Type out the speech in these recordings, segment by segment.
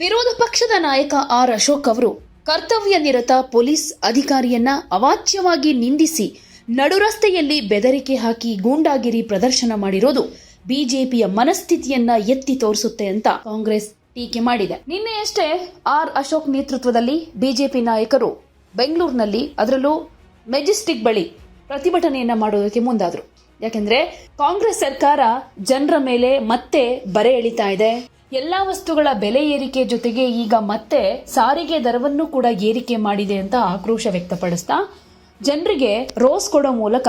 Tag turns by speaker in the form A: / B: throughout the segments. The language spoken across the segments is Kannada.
A: ವಿರೋಧ ಪಕ್ಷದ ನಾಯಕ ಆರ್ ಅಶೋಕ್ ಅವರು ಕರ್ತವ್ಯ ನಿರತ ಪೊಲೀಸ್ ಅಧಿಕಾರಿಯನ್ನ ಅವಾಚ್ಯವಾಗಿ ನಿಂದಿಸಿ ನಡುರಸ್ತೆಯಲ್ಲಿ ಬೆದರಿಕೆ ಹಾಕಿ ಗೂಂಡಾಗಿರಿ ಪ್ರದರ್ಶನ ಮಾಡಿರೋದು ಬಿಜೆಪಿಯ ಮನಸ್ಥಿತಿಯನ್ನ ಎತ್ತಿ ತೋರಿಸುತ್ತೆ ಅಂತ ಕಾಂಗ್ರೆಸ್ ಟೀಕೆ ಮಾಡಿದೆ. ನಿನ್ನೆಯಷ್ಟೇ ಆರ್ ಅಶೋಕ್ ನೇತೃತ್ವದಲ್ಲಿ ಬಿಜೆಪಿ ನಾಯಕರು ಬೆಂಗಳೂರಿನಲ್ಲಿ ಅದರಲ್ಲೂ ಮೆಜೆಸ್ಟಿಕ್ ಬಳಿ ಪ್ರತಿಭಟನೆಯನ್ನ ಮಾಡೋದಕ್ಕೆ ಮುಂದಾದ್ರು. ಯಾಕೆಂದ್ರೆ ಕಾಂಗ್ರೆಸ್ ಸರ್ಕಾರ ಜನರ ಮೇಲೆ ಮತ್ತೆ ಬರೆ ಎಳಿತಾ ಇದೆ. ಎಲ್ಲಾ ವಸ್ತುಗಳ ಬೆಲೆ ಏರಿಕೆ ಜೊತೆಗೆ ಈಗ ಮತ್ತೆ ಸಾರಿಗೆ ದರವನ್ನು ಕೂಡ ಏರಿಕೆ ಮಾಡಿದೆ ಅಂತ ಆಕ್ರೋಶ ವ್ಯಕ್ತಪಡಿಸ್ತಾ ಜನರಿಗೆ ರೋಸ್ ಕೊಡೋ ಮೂಲಕ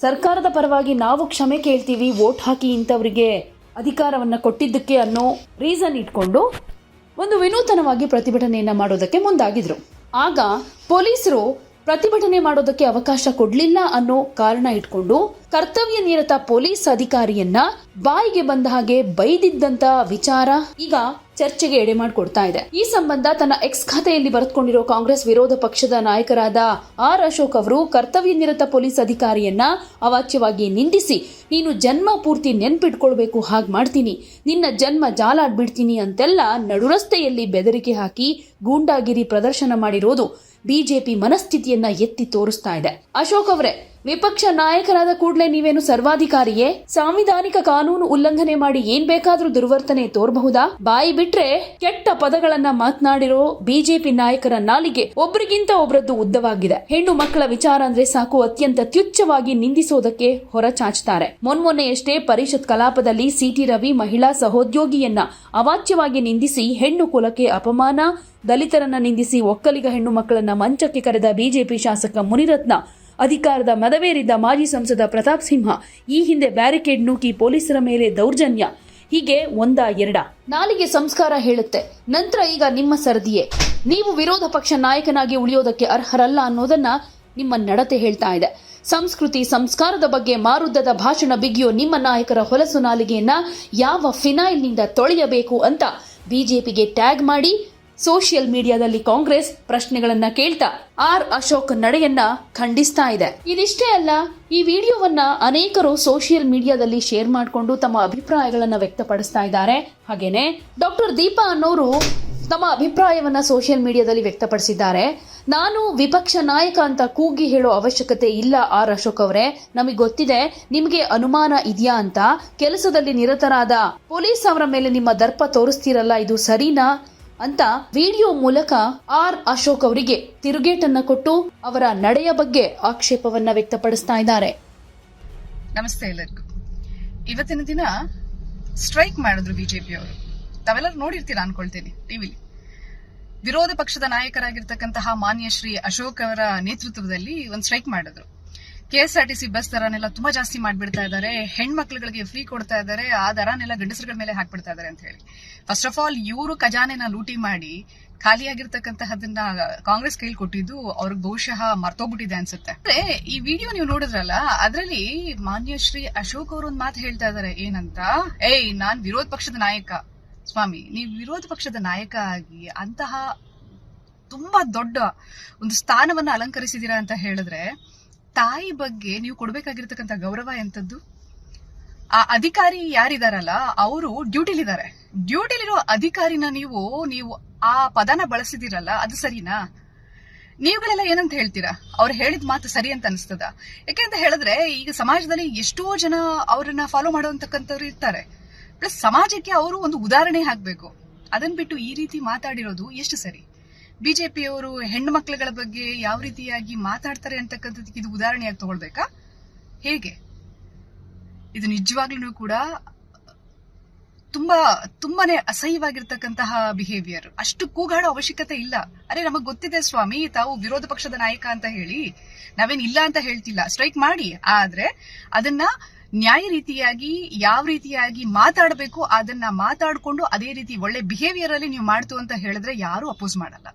A: ಸರ್ಕಾರದ ಪರವಾಗಿ ನಾವು ಕ್ಷಮೆ ಕೇಳ್ತೀವಿ, ವೋಟ್ ಹಾಕಿ ಇಂಥವರಿಗೆ ಅಧಿಕಾರವನ್ನ ಕೊಟ್ಟಿದ್ದಕ್ಕೆ ಅನ್ನೋ ರೀಸನ್ ಇಟ್ಕೊಂಡು ಒಂದು ವಿನೂತನವಾಗಿ ಪ್ರತಿಭಟನೆಯನ್ನ ಮಾಡೋದಕ್ಕೆ ಮುಂದಾಗಿದ್ರು. ಆಗ ಪೊಲೀಸರು ಪ್ರತಿಭಟನೆ ಮಾಡೋದಕ್ಕೆ ಅವಕಾಶ ಕೊಡಲಿಲ್ಲ ಅನ್ನೋ ಕಾರಣ ಇಟ್ಕೊಂಡು ಕರ್ತವ್ಯ ನಿರತ ಪೊಲೀಸ್ ಅಧಿಕಾರಿಯನ್ನ ಬಾಯಿಗೆ ಬಂದ ಹಾಗೆ ಬೈದಿದ್ದಂತ ವಿಚಾರ ಈಗ ಚರ್ಚೆಗೆ ಎಡೆ ಮಾಡಿಕೊಡ್ತಾ ಇದೆ. ಈ ಸಂಬಂಧ ತನ್ನ ಎಕ್ಸ್ ಖಾತೆಯಲ್ಲಿ ಬರೆದುಕೊಂಡಿರೋ ಕಾಂಗ್ರೆಸ್ ವಿರೋಧ ಪಕ್ಷದ ನಾಯಕರಾದ ಆರ್ ಅಶೋಕ್ ಅವರು ಕರ್ತವ್ಯ ನಿರತ ಪೊಲೀಸ್ ಅಧಿಕಾರಿಯನ್ನ ಅವಾಚ್ಯವಾಗಿ ನಿಂದಿಸಿ, ನೀನು ಜನ್ಮ ಪೂರ್ತಿ ನೆನ್ಪಿಟ್ಕೊಳ್ಬೇಕು, ಹಾಗೆ ಮಾಡ್ತೀನಿ. ನಿನ್ನ ಜನ್ಮ ಜಾಲಾಡ್ಬಿಡ್ತೀನಿ ಅಂತೆಲ್ಲ ನಡುರಸ್ತೆಯಲ್ಲಿ ಬೆದರಿಕೆ ಹಾಕಿ ಗೂಂಡಾಗಿರಿ ಪ್ರದರ್ಶನ ಮಾಡಿರೋದು. ಬಿಜೆಪಿ ಮನಸ್ಥಿತಿಯನ್ನ ಎತ್ತಿ ತೋರಿಸ್ತಾ ಇದೆ. ಅಶೋಕ್ ಅವರೇ ವಿಪಕ್ಷ ನಾಯಕರಾದ ಕೂಡಲೇ ನೀವೇನು ಸರ್ವಾಧಿಕಾರಿಯೇ? ಸಾಂವಿಧಾನಿಕ ಕಾನೂನು ಉಲ್ಲಂಘನೆ ಮಾಡಿ ಏನ್ ಬೇಕಾದ್ರೂ ದುರ್ವರ್ತನೆ ತೋರಬಹುದಾ? ಬಾಯಿ ಬಿಟ್ರೆ ಕೆಟ್ಟ ಪದಗಳನ್ನ ಮಾತನಾಡಿರೋ ಬಿಜೆಪಿ ನಾಯಕರ ನಾಲಿಗೆ ಒಬ್ರಿಗಿಂತ ಒಬ್ರದ್ದು ಉದ್ದವಾಗಿದೆ. ಹೆಣ್ಣು ಮಕ್ಕಳ ವಿಚಾರ ಅಂದ್ರೆ ಸಾಕು, ಅತ್ಯಂತ ತ್ಯುಚ್ಛವಾಗಿ ನಿಂದಿಸೋದಕ್ಕೆ ಹೊರಚಾಚ್ತಾರೆ ಮೊನ್ಮೊನ್ನೆಯಷ್ಟೇ ಪರಿಷತ್ ಕಲಾಪದಲ್ಲಿ ಸಿಟಿ ರವಿ ಮಹಿಳಾ ಸಹೋದ್ಯೋಗಿಯನ್ನ ಅವಾಚ್ಯವಾಗಿ ನಿಂದಿಸಿ ಹೆಣ್ಣು ಕುಲಕ್ಕೆ ಅಪಮಾನ, ದಲಿತರನ್ನ ನಿಂದಿಸಿ ಒಕ್ಕಲಿಗ ಹೆಣ್ಣು ಮಕ್ಕಳನ್ನ ಮಂಚಕ್ಕೆ ಕರೆದ ಬಿಜೆಪಿ ಶಾಸಕ ಮುನಿರತ್ನ ಅಧಿಕಾರದ ಮದವೇರಿದ್ದ ಮಾಜಿ ಸಂಸದ ಪ್ರತಾಪ್ ಸಿಂಹ ಈ ಹಿಂದೆ ಬ್ಯಾರಿಕೇಡ್ ನೂಕಿ ಪೊಲೀಸರ ಮೇಲೆ ದೌರ್ಜನ್ಯ. ಹೀಗೆ ಒಂದ ಎರಡ. ನಾಲಿಗೆ ಸಂಸ್ಕಾರ ಹೇಳುತ್ತೆ. ನಂತರ ಈಗ ನಿಮ್ಮ ಸರದಿಯೇ. ನೀವು ವಿರೋಧ ಪಕ್ಷ ನಾಯಕನಾಗಿ ಉಳಿಯೋದಕ್ಕೆ ಅರ್ಹರಲ್ಲ ಅನ್ನೋದನ್ನ ನಿಮ್ಮ ನಡತೆ ಹೇಳ್ತಾ ಇದೆ. ಸಂಸ್ಕೃತಿ, ಸಂಸ್ಕಾರದ ಬಗ್ಗೆ ಮಾರುದ್ದದ ಭಾಷಣ ಬಿಗಿಯೋ ನಿಮ್ಮ ನಾಯಕರ ಹೊಲಸು ನಾಲಿಗೆಯನ್ನ ಯಾವ ಫಿನೈಲ್ನಿಂದ ತೊಳೆಯಬೇಕು ಅಂತ ಬಿಜೆಪಿಗೆ ಟ್ಯಾಗ್ ಮಾಡಿ ಸೋಷಿಯಲ್ ಮೀಡಿಯಾದಲ್ಲಿ ಕಾಂಗ್ರೆಸ್ ಪ್ರಶ್ನೆಗಳನ್ನ ಕೇಳ್ತಾ ಆರ್ ಅಶೋಕ್ ನಡೆಯನ್ನ ಖಂಡಿಸ್ತಾ ಇದೆ. ಇದಿಷ್ಟೇ ಅಲ್ಲ, ಈ ವಿಡಿಯೋವನ್ನ ಅನೇಕರು ಸೋಷಿಯಲ್ ಮೀಡಿಯಾದಲ್ಲಿ ಶೇರ್ ಮಾಡಿಕೊಂಡು ತಮ್ಮ ಅಭಿಪ್ರಾಯಗಳನ್ನ ವ್ಯಕ್ತಪಡಿಸ್ತಾ ಇದ್ದಾರೆ. ಹಾಗೇನೆ, ಡಾಕ್ಟರ್ ದೀಪಾ ಅನ್ನೋರು ತಮ್ಮ ಅಭಿಪ್ರಾಯವನ್ನ ಸೋಷಿಯಲ್ ಮೀಡಿಯಾದಲ್ಲಿ ವ್ಯಕ್ತಪಡಿಸಿದ್ದಾರೆ. ನಾನು ವಿಪಕ್ಷ ನಾಯಕ ಅಂತ ಕೂಗಿ ಹೇಳೋ ಅವಶ್ಯಕತೆ ಇಲ್ಲ ಆರ್ ಅಶೋಕ್ ಅವರೇ. ನಮಗೆ ಗೊತ್ತಿದೆ, ನಿಮಗೆ ಅನುಮಾನ ಇದೆಯಾ ಅಂತ. ಕೆಲಸದಲ್ಲಿ ನಿರತರಾದ ಪೊಲೀಸ್ ಅವರ ಮೇಲೆ ನಿಮ್ಮ ದರ್ಪ ತೋರಿಸ್ತೀರಲ್ಲ, ಇದು ಸರಿನಾ? ಅಂತ ವಿಡಿಯೋ ಮೂಲಕ ಆರ್ ಅಶೋಕ್ ಅವರಿಗೆ ತಿರುಗೇಟನ್ನ ಕೊಟ್ಟು ಅವರ ನಡೆಯ ಬಗ್ಗೆ ಆಕ್ಷೇಪವನ್ನ ವ್ಯಕ್ತಪಡಿಸ್ತಾ ಇದ್ದಾರೆ.
B: ನಮಸ್ತೆ ಎಲ್ಲರಿಗೂ. ಇವತ್ತಿನ ದಿನ ಸ್ಟ್ರೈಕ್ ಮಾಡಿದ್ರು ಬಿಜೆಪಿ ಅವರು. ತಾವೆಲ್ಲರೂ ನೋಡಿರ್ತೀರಾ ಅನ್ಕೊಳ್ತೇನೆ, ಟಿವಿಲಿ. ವಿರೋಧ ಪಕ್ಷದ ನಾಯಕರಾಗಿರ್ತಕ್ಕಂತಹ ಮಾನ್ಯ ಶ್ರೀ ಅಶೋಕ್ ಅವರ ನೇತೃತ್ವದಲ್ಲಿ ಒಂದು ಸ್ಟ್ರೈಕ್ ಮಾಡಿದ್ರು. ಕೆಎಸ್ಆರ್ಟಿಸಿ ಬಸ್ ದರನೆಲ್ಲ ತುಂಬಾ ಜಾಸ್ತಿ ಮಾಡ್ಬಿಡ್ತಾ ಇದ್ದಾರೆ. ಹೆಣ್ಮಕ್ಳುಗಳಿಗೆ ಫ್ರೀ ಕೊಡ್ತಾ ಇದ್ದಾರೆ. ಆ ದರನೆಲ್ಲ ಗಂಡಸರುಗಳ ಮೇಲೆ ಹಾಕ್ಬಿಡ್ತಾ ಇದ್ದಾರೆ ಅಂತ ಹೇಳಿ. ಫಸ್ಟ್ ಆಫ್ ಆಲ್ ಇವರು ಖಜಾನೆನ ಲೂಟಿ ಮಾಡಿ ಖಾಲಿಯಾಗಿರ್ತಕ್ಕಂತಹದನ್ನ ಕಾಂಗ್ರೆಸ್ ಕೈಲಿ ಕೊಟ್ಟಿದ್ದು ಅವ್ರಿಗೆ ಬಹುಶಃ ಮರ್ತೋಗ್ಬಿಟ್ಟಿದೆ ಅನ್ಸುತ್ತೆ. ಅಂದ್ರೆ ಈ ವಿಡಿಯೋ ನೀವು ನೋಡಿದ್ರಲ್ಲ, ಅದರಲ್ಲಿ ಮಾನ್ಯ ಶ್ರೀ ಅಶೋಕ್ ಅವರು ಒಂದು ಮಾತು ಹೇಳ್ತಾ ಇದ್ದಾರೆ. ಏನಂತ? ಏಯ್, ನಾನ್ ವಿರೋಧ ಪಕ್ಷದ ನಾಯಕ. ಸ್ವಾಮಿ, ನೀವು ವಿರೋಧ ಪಕ್ಷದ ನಾಯಕ ಆಗಿ ಅಂತಹ ತುಂಬಾ ದೊಡ್ಡ ಒಂದು ಸ್ಥಾನವನ್ನ ಅಲಂಕರಿಸಿದೀರಾ ಅಂತ ಹೇಳಿದ್ರೆ ತಾಯಿ ಬಗ್ಗೆ ನೀವು ಕೊಡ್ಬೇಕಾಗಿರ್ತಕ್ಕಂಥ ಗೌರವ ಎಂತದ್ದು ಆ ಅಧಿಕಾರಿ ಯಾರಿದಾರಲ್ಲ, ಅವರು ಡ್ಯೂಟಿಲಿದ್ದಾರೆ. ಡ್ಯೂಟಿಲಿರೋ ಅಧಿಕಾರಿನ ನೀವು ನೀವು ಆ ಪದನ ಬಳಸಿದಿರಲ್ಲ, ಅದು ಸರಿನಾ? ನೀವುಗಳೆಲ್ಲ ಏನಂತ ಹೇಳ್ತೀರಾ? ಅವ್ರು ಹೇಳಿದ ಮಾತು ಸರಿ ಅಂತ ಅನಿಸ್ತದ? ಯಾಕೆ ಅಂತ ಹೇಳಿದ್ರೆ, ಈಗ ಸಮಾಜದಲ್ಲಿ ಎಷ್ಟೋ ಜನ ಅವರನ್ನ ಫಾಲೋ ಮಾಡುವಂತಕ್ಕಂಥವ್ರು ಇರ್ತಾರೆ. ಪ್ಲಸ್ ಸಮಾಜಕ್ಕೆ ಅವರು ಒಂದು ಉದಾಹರಣೆ ಹಾಕ್ಬೇಕು. ಅದನ್ನ ಬಿಟ್ಟು ಈ ರೀತಿ ಮಾತಾಡಿರೋದು ಎಷ್ಟು ಸರಿ? ಬಿಜೆಪಿಯವರು ಹೆಣ್ಣು ಮಕ್ಕಳುಗಳ ಬಗ್ಗೆ ಯಾವ ರೀತಿಯಾಗಿ ಮಾತಾಡ್ತಾರೆ ಅಂತಕ್ಕಂಥದ್ದಕ್ಕೆ ಇದು ಉದಾಹರಣೆಯಾಗಿ ತಗೊಳ್ಬೇಕಾ? ಹೇಗೆ? ಇದು ನಿಜವಾಗ್ಲೂ ಕೂಡ ತುಂಬಾ, ತುಂಬಾನೇ ಅಸಹ್ಯವಾಗಿರ್ತಕ್ಕಂತಹ ಬಿಹೇವಿಯರ್ ಅಷ್ಟು ಕೂಗಾಡೋ ಅವಶ್ಯಕತೆ ಇಲ್ಲ. ಅರೆ, ನಮಗ್ ಗೊತ್ತಿದೆ ಸ್ವಾಮಿ, ತಾವು ವಿರೋಧ ಪಕ್ಷದ ನಾಯಕ ಅಂತ ಹೇಳಿ ನಾವೇನ್ ಇಲ್ಲ ಅಂತ ಹೇಳ್ತಿಲ್ಲ. ಸ್ಟ್ರೈಕ್ ಮಾಡಿ. ಆದ್ರೆ ಅದನ್ನ ನ್ಯಾಯ ರೀತಿಯಾಗಿ, ಯಾವ ರೀತಿಯಾಗಿ ಮಾತಾಡಬೇಕು ಅದನ್ನ ಮಾತಾಡ್ಕೊಂಡು ಅದೇ ರೀತಿ ಒಳ್ಳೆ ಬಿಹೇವಿಯರ್ ಅಲ್ಲಿ ನೀವು ಮಾಡ್ತು ಅಂತ ಹೇಳಿದ್ರೆ ಯಾರು ಅಪೋಸ್ ಮಾಡಲ್ಲ.